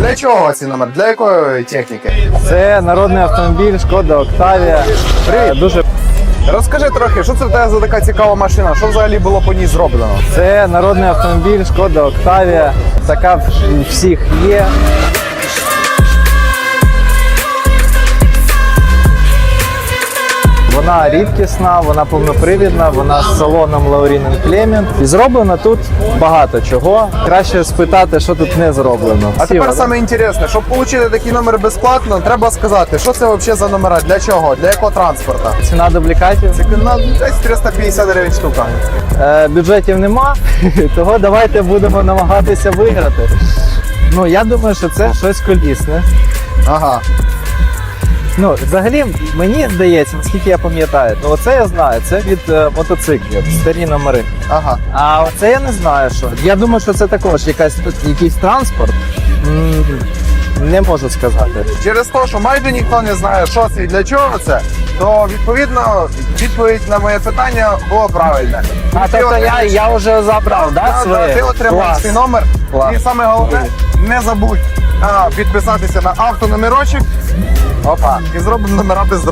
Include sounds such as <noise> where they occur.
Для чого ці номер? Для якої техніки? Це народний автомобіль, шкода Октавія. Привіт. Дуже Розкажи трохи, що це в тебе за така цікава машина? Що взагалі було по ній зроблено? це народний автомобіль, шкода Октавія. Така в всіх є. Вона рідкісна, вона повнопривідна, вона з салоном Лаурінен Клемент. І зроблено тут багато чого. Краще спитати, що тут не зроблено. А тепер саме інтересне, щоб отримати такий номер безплатно, треба сказати, що це взагалі за номера, для чого, для якого транспорту. ціна дублікатів. Це десь 350 гривень штука. Е, бюджетів нема, <laughs> того давайте будемо намагатися виграти. Ну, я думаю, що це щось колісне. Ага. Ну, взагалі, мені здається, наскільки я пам'ятаю, ну оце я знаю, це від е, мотоциклів, старі номери. Ага. А оце я не знаю, що. Я думаю, що це також якась, якийсь транспорт. М, Не можу сказати. Через те, що майже ніхто не знає, що це і для чого це, то відповідно відповідь на моє питання було правильне. А Ти тобто я, отримаєш- я вже забрав, да, Да, да, своє? ти отримаєш Клас. свій номер. Клас. І саме головне, не забудь а, підписатися на автономерочок. Опа, і зробимо номера без.